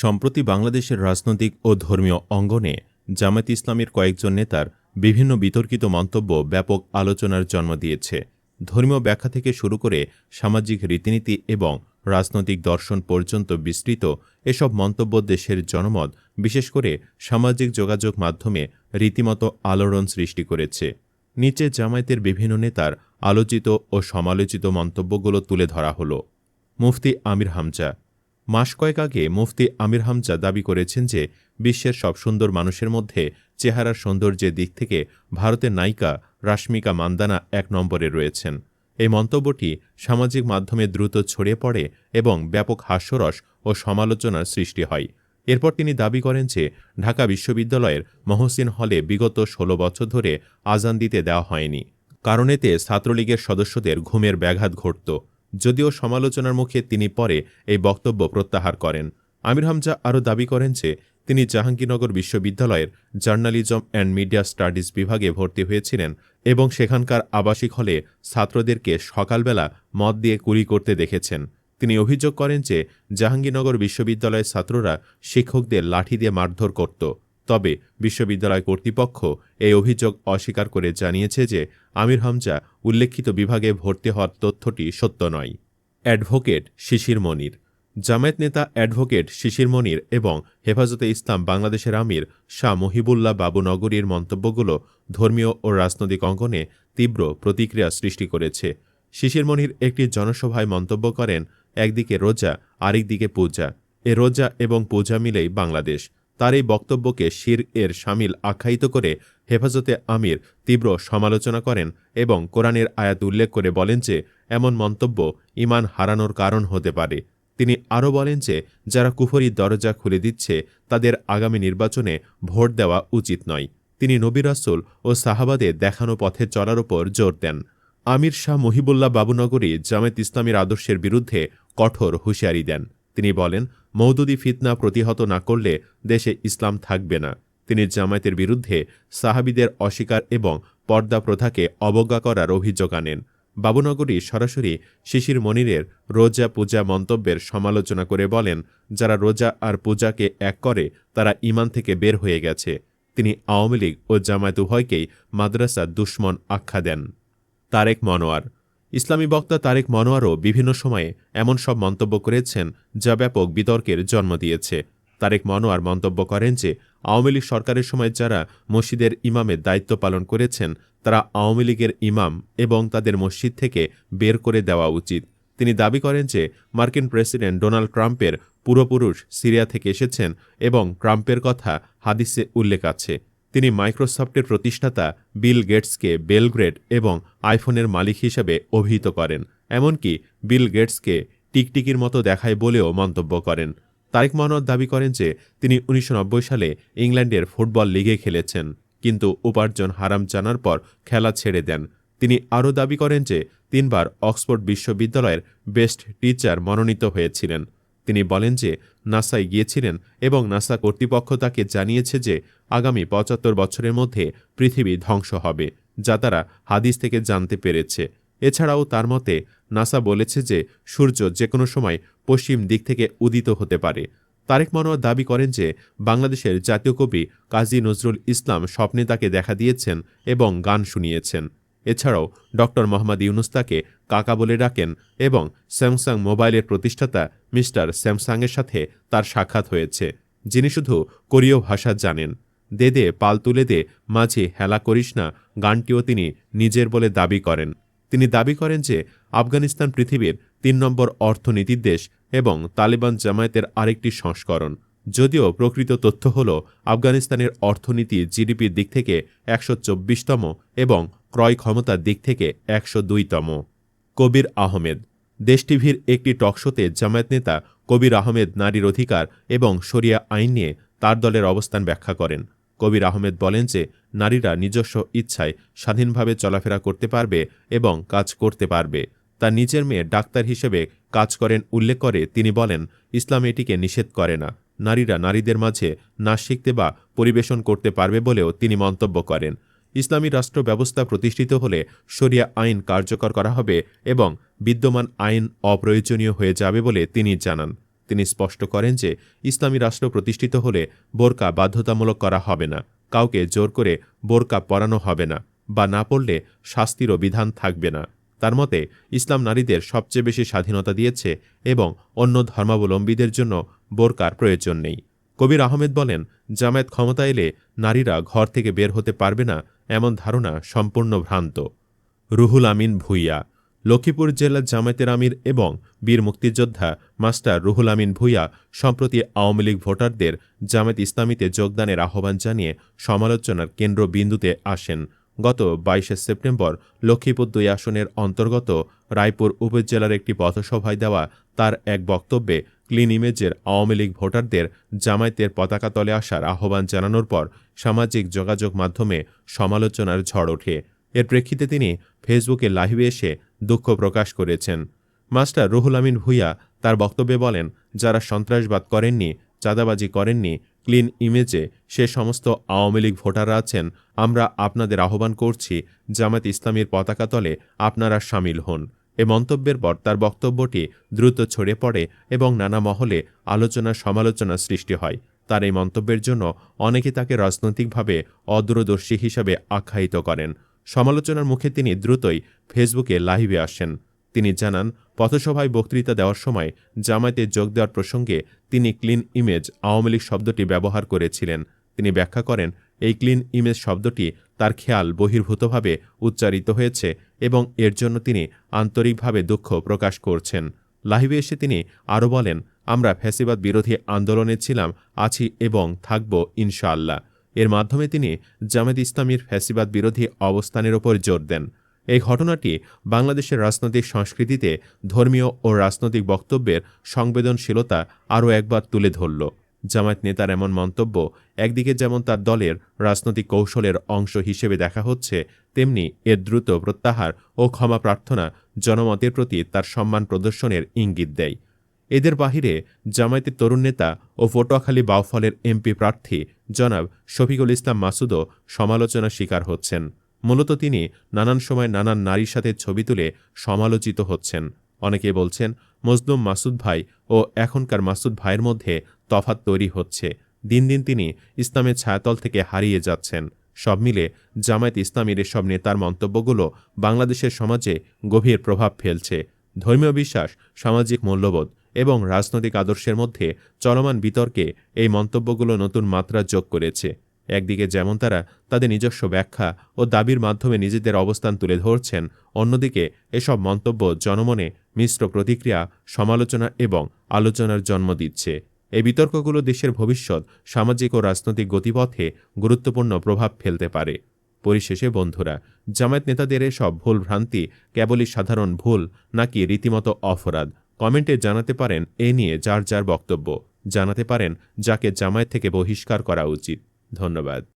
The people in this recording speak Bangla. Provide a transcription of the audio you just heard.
সম্প্রতি বাংলাদেশের রাজনৈতিক ও ধর্মীয় অঙ্গনে জামায়াত ইসলামের কয়েকজন নেতার বিভিন্ন বিতর্কিত মন্তব্য ব্যাপক আলোচনার জন্ম দিয়েছে। ধর্মীয় ব্যাখ্যা থেকে শুরু করে সামাজিক রীতিনীতি এবং রাজনৈতিক দর্শন পর্যন্ত বিস্তৃত এসব মন্তব্য দেশের জনমত, বিশেষ করে সামাজিক যোগাযোগ মাধ্যমে রীতিমতো আলোড়ন সৃষ্টি করেছে। নিচে জামায়াতের বিভিন্ন নেতার আলোচিত ও সমালোচিত মন্তব্যগুলো তুলে ধরা হলো। মুফতি আমির হামজা মাস কয়েক আগে মুফতি আমির হামজা দাবি করেছেন যে বিশ্বের সব সুন্দর মানুষের মধ্যে চেহারার সৌন্দর্যের দিক থেকে ভারতের নায়িকা রাশ্মিকা মান্দানা এক নম্বরে রয়েছেন। এই মন্তব্যটি সামাজিক মাধ্যমে দ্রুত ছড়িয়ে পড়ে এবং ব্যাপক হাস্যরস ও সমালোচনার সৃষ্টি হয়। এরপর তিনি দাবি করেন যে ঢাকা বিশ্ববিদ্যালয়ের মহসিন হলে বিগত ১৬ বছর ধরে আজান দিতে দেওয়া হয়নি। কারণ এতে ছাত্রলীগের সদস্যদের ঘুমের ব্যাঘাত ঘটত। যদিও সমালোচনার মুখে তিনি পরে এই বক্তব্য প্রত্যাহার করেন। আমির হামজা আরও দাবি করেন যে, তিনি জাহাঙ্গীরনগর বিশ্ববিদ্যালয়ের জার্নালিজম অ্যান্ড মিডিয়া স্টাডিজ বিভাগে ভর্তি হয়েছিলেন এবং সেখানকার আবাসিক হলে ছাত্রদেরকে সকালবেলা মদ দিয়ে কুলি করতে দেখেছেন। তিনি অভিযোগ করেন যে, জাহাঙ্গীরনগর বিশ্ববিদ্যালয়ের ছাত্ররা শিক্ষকদের লাঠি দিয়ে মারধর করত। তবে বিশ্ববিদ্যালয় কর্তৃপক্ষ এই অভিযোগ অস্বীকার করে জানিয়েছে যে আমির হামজা উল্লেখিত বিভাগে ভর্তি হওয়ার তথ্যটি সত্য নয়। অ্যাডভোকেট শিশির মনির। জামায়াত নেতা অ্যাডভোকেট শিশির মনির এবং হেফাজতে ইসলাম বাংলাদেশের আমির শাহ মহিবুল্লাহ বাবুনগরীর মন্তব্যগুলো ধর্মীয় ও রাজনৈতিক অঙ্গনে তীব্র প্রতিক্রিয়া সৃষ্টি করেছে। শিশির মনির একটি জনসভায় মন্তব্য করেন, একদিকে রোজা, আরেকদিকে পূজা। এ রোজা এবং পূজা মিলেই বাংলাদেশ। তার এই বক্তব্যকে শির এর সামিল আখ্যায়িত করে হেফাজতে আমির তীব্র সমালোচনা করেন এবং কোরআনের আয়াত উল্লেখ করে বলেন যে, এমন মন্তব্য ইমান হারানোর কারণ হতে পারে। তিনি আরও বলেন যে, যারা কুফরির দরজা খুলে দিচ্ছে, তাদের আগামী নির্বাচনে ভোট দেওয়া উচিত নয়। তিনি নবিরাসুল ও সাহাবাদে দেখানো পথে চলার ওপর জোর দেন। আমির শাহ মহিবুল্লাহ বাবুনগরী জামেত ইসলামীর আদর্শের বিরুদ্ধে কঠোর হুঁশিয়ারি দেন। তিনি বলেন মৌদুদি ফিতনা প্রতিহত না করলে দেশে ইসলাম থাকবে না। তিনি জামায়াতের বিরুদ্ধে সাহাবিদের অস্বীকার এবং পর্দা প্রথাকে অবজ্ঞা করার অভিযোগ আনেন। বাবুনগরী সরাসরি শিশির মনিরের রোজা পূজা মন্তব্যের সমালোচনা করে বলেন, যারা রোজা আর পূজাকে এক করে, তারা ইমান থেকে বের হয়ে গেছে। তিনি আওয়ামী লীগ ও জামায়াত উভয়কেই মাদ্রাসা দুশ্মন আখ্যা দেন। তারেক মনোয়ার ইসলামী বক্তা তারেক মনোয়ারও বিভিন্ন সময়ে এমন সব মন্তব্য করেছেন যা ব্যাপক বিতর্কের জন্ম দিয়েছে। তারেক মনোয়ার মন্তব্য করেন যে, আওয়ামী লীগ সরকারের সময় যারা মসজিদের ইমামের দায়িত্ব পালন করেছেন, তারা আওয়ামী লীগের ইমাম এবং তাদের মসজিদ থেকে বের করে দেওয়া উচিত। তিনি দাবি করেন যে, মার্কিন প্রেসিডেন্ট ডোনাল্ড ট্রাম্পের পূর্বপুরুষ সিরিয়া থেকে এসেছেন এবং ট্রাম্পের কথা হাদিসে উল্লেখ আছে। তিনি মাইক্রোসফটের প্রতিষ্ঠাতা বিল গেটসকে বেলগ্রেড এবং আইফোনের মালিক হিসেবে অভিহিত করেন, এমনকি বিল গেটসকে টিকটিকির মতো দেখায় বলেও মন্তব্য করেন। তারেক মনোয়ার দাবি করেন যে, তিনি উনিশশো নব্বই সালে ইংল্যান্ডের ফুটবল লিগে খেলেছেন, কিন্তু উপার্জন হারাম জানার পর খেলা ছেড়ে দেন। তিনি আরও দাবি করেন যে, তিনবার অক্সফোর্ড বিশ্ববিদ্যালয়ের বেস্ট টিচার মনোনীত হয়েছিলেন। তিনি বলেন যে নাসায় গিয়েছিলেন এবং নাসা কর্তৃপক্ষ তাকে জানিয়েছে যে, আগামী পঁচাত্তর বছরের মধ্যে পৃথিবী ধ্বংস হবে, যা তারা হাদিস থেকে জানতে পেরেছে। এছাড়াও তার মতে, নাসা বলেছে যে, সূর্য যে কোনো সময় পশ্চিম দিক থেকে উদিত হতে পারে। তারেক মনোয়ার দাবি করেন যে, বাংলাদেশের জাতীয় কবি কাজী নজরুল ইসলাম স্বপ্নে তাকে দেখা দিয়েছেন এবং গান শুনিয়েছেন। এছাড়াও ড মোহাম্মদ ইউনুস তাকে কাকা বলে ডাকেন এবং স্যামসাং মোবাইলের প্রতিষ্ঠাতা মিস্টার স্যামসাংয়ের সাথে তার সাক্ষাৎ হয়েছে। যিনি শুধু কোরীয় ভাষা জানেন। দে দে পাল তুলে দে, মাঝে হেলা করিস না, গানটিও তিনি নিজের বলে দাবি করেন। তিনি দাবি করেন যে আফগানিস্তান পৃথিবীর তিন নম্বর অর্থনীতির দেশ এবং তালেবান জামায়াতের আরেকটি সংস্করণ। যদিও প্রকৃত তথ্য হল, আফগানিস্তানের অর্থনীতি জিডিপির দিক থেকে একশো চব্বিশতম এবং ক্রয় ক্ষমতার দিক থেকে একশো দুইতম। কবির আহমেদ। দেশ টিভির একটি টকশোতে জামায়াত নেতা কবির আহমেদ নারীর অধিকার এবং শরিয়া আইন নিয়ে তার দলের অবস্থান ব্যাখ্যা করেন। কবির আহমেদ বলেন যে, নারীরা নিজস্ব ইচ্ছায় স্বাধীনভাবে চলাফেরা করতে পারবে এবং কাজ করতে পারবে। তার নিজের মেয়ে ডাক্তার হিসেবে কাজ করেন উল্লেখ করে তিনি বলেন, ইসলাম এটিকে নিষেধ করে না। নারীরা নারীদের মাঝে নাচ শিখতে বা পরিবেশন করতে পারবে বলেও তিনি মন্তব্য করেন। ইসলামী রাষ্ট্র ব্যবস্থা প্রতিষ্ঠিত হলে শরিয়া আইন কার্যকর করা হবে এবং বিদ্যমান আইন অপ্রয়োজনীয় হয়ে যাবে বলে তিনি জানান। তিনি স্পষ্ট করেন যে ইসলামী রাষ্ট্র প্রতিষ্ঠিত হলে বোরকা বাধ্যতামূলক করা হবে না, কাউকে জোর করে বোরকা পরানো হবে না বা না পড়লে শাস্তিরও বিধান থাকবে না। তার মতে, ইসলাম নারীদের সবচেয়ে বেশি স্বাধীনতা দিয়েছে এবং অন্য ধর্মাবলম্বীদের জন্য বোরকার প্রয়োজন নেই। কবির আহমেদ বলেন, জামায়াত ক্ষমতা এলে নারীরা ঘর থেকে বের হতে পারবে না এমন ধারণা সম্পূর্ণ ভ্রান্ত। রুহুল আমিন ভুইয়া, লক্ষ্মীপুর জেলার জামায়াতের আমির এবং বীর মুক্তিযোদ্ধা মাস্টার রুহুল আমিন ভুইয়া সম্প্রতি আওয়ামী লীগ ভোটারদের জামায়াত ইসলামীতে যোগদানের আহ্বান জানিয়ে সমালোচনার কেন্দ্রবিন্দুতে আসেন। গত বাইশে সেপ্টেম্বর লক্ষ্মীপুর দুই আসনের অন্তর্গত রায়পুর উপজেলার একটি পথসভায় দেওয়া তার এক বক্তব্যে ক্লিন ইমেজের আওয়ামী লীগ ভোটারদের জামায়াতের পতাকা তলে আসার আহ্বান জানানোর পর সামাজিক যোগাযোগ মাধ্যমে সমালোচনার ঝড় ওঠে। এর প্রেক্ষিতে তিনি ফেসবুকে লাইভে এসে দুঃখ প্রকাশ করেছেন। মাস্টার রুহুল আমিন ভুইয়া তার বক্তব্যে বলেন, যারা সন্ত্রাসবাদ করেননি, চাঁদাবাজি করেননি, ক্লিন ইমেজে সে সমস্ত আওয়ামী লীগ ভোটাররা আছেন, আমরা আপনাদের আহ্বান করছি জামাত ইসলামীর পতাকা তলে আপনারা সামিল হন। এ মন্তব্যের পর তার বক্তব্যটি দ্রুত ছড়ে পড়ে এবং নানা মহলে আলোচনা সমালোচনা সৃষ্টি হয়। তার এই মন্তব্যের জন্য অনেকে তাকে রাজনৈতিকভাবে অদূরদর্শী হিসাবে আখ্যায়িত করেন। সমালোচনার মুখে তিনি দ্রুতই ফেসবুকে লাইভে আসেন। তিনি জানান, পথসভায় বক্তৃতা দেওয়ার সময় জামায়াতে যোগ দেওয়ার প্রসঙ্গে তিনি ক্লিন ইমেজ আওয়ামী লীগ শব্দটি ব্যবহার করেছিলেন। তিনি ব্যাখ্যা করেন এই ক্লিন ইমেজ শব্দটি তার খেয়াল বহির্ভূতভাবে উচ্চারিত হয়েছে এবং এর জন্য তিনি আন্তরিকভাবে দুঃখ প্রকাশ করছেন। লাইভে এসে তিনি আরও বলেন, আমরা ফ্যাসিবাদ বিরোধী আন্দোলনে ছিলাম, আছি এবং থাকব ইনশাআল্লাহ। এর মাধ্যমে তিনি জামায়াত ইসলামীর ফ্যাসিবাদ বিরোধী অবস্থানের ওপর জোর দেন। এই ঘটনাটি বাংলাদেশের রাজনৈতিক সংস্কৃতিতে ধর্মীয় ও রাজনৈতিক বক্তব্যের সংবেদনশীলতা আরও একবার তুলে ধরল। জামায়াত নেতার এমন মন্তব্য একদিকে যেমন তার দলের রাজনৈতিক কৌশলের অংশ হিসেবে দেখা হচ্ছে, তেমনি এর দ্রুত প্রত্যাহার ও ক্ষমা প্রার্থনা জনমতের প্রতি তার সম্মান প্রদর্শনের ইঙ্গিত দেয়। এদের বাহিরে জামায়াতের তরুণ নেতা ও পটুয়াখালী বাউফলের এমপি প্রার্থী জনাব শফিকুল ইসলাম মাসুদও সমালোচনার শিকার হচ্ছেন। মূলত তিনি নানান সময় নানান নারীর সাথে ছবি তুলে সমালোচিত হচ্ছেন। অনেকে বলছেন, মজলুম মাসুদ ভাই ও এখনকার মাসুদ ভাইয়ের মধ্যে তফাত তৈরি হচ্ছে। দিন দিন তিনি ইসলামের ছায়াতল থেকে হারিয়ে যাচ্ছেন। সব মিলে জামায়াত ইসলামীর এসব নেতার মন্তব্যগুলো বাংলাদেশের সমাজে গভীর প্রভাব ফেলছে। ধর্মীয় বিশ্বাস, সামাজিক মূল্যবোধ এবং রাজনৈতিক আদর্শের মধ্যে চলমান বিতর্কে এই মন্তব্যগুলো নতুন মাত্রা যোগ করেছে। একদিকে যেমন তারা তাদের নিজস্ব ব্যাখ্যা ও দাবির মাধ্যমে নিজেদের অবস্থান তুলে ধরছেন, অন্যদিকে এসব মন্তব্য জনমনে মিশ্র প্রতিক্রিয়া, সমালোচনা এবং আলোচনার জন্ম দিচ্ছে। এই বিতর্কগুলো দেশের ভবিষ্যৎ, সামাজিক ও রাজনৈতিক গতিপথে গুরুত্বপূর্ণ প্রভাব ফেলতে পারে। পরিশেষে, বন্ধুরা, জামায়াত নেতাদের এসব ভুল ভ্রান্তি কেবলই সাধারণ ভুল নাকি রীতিমতো অপরাধ? কমেন্টে জানাতে পারেন এ নিয়ে যার যার বক্তব্য। জানাতে পারেন যাকে জামায়াত থেকে বহিষ্কার করা উচিত। ধন্যবাদ।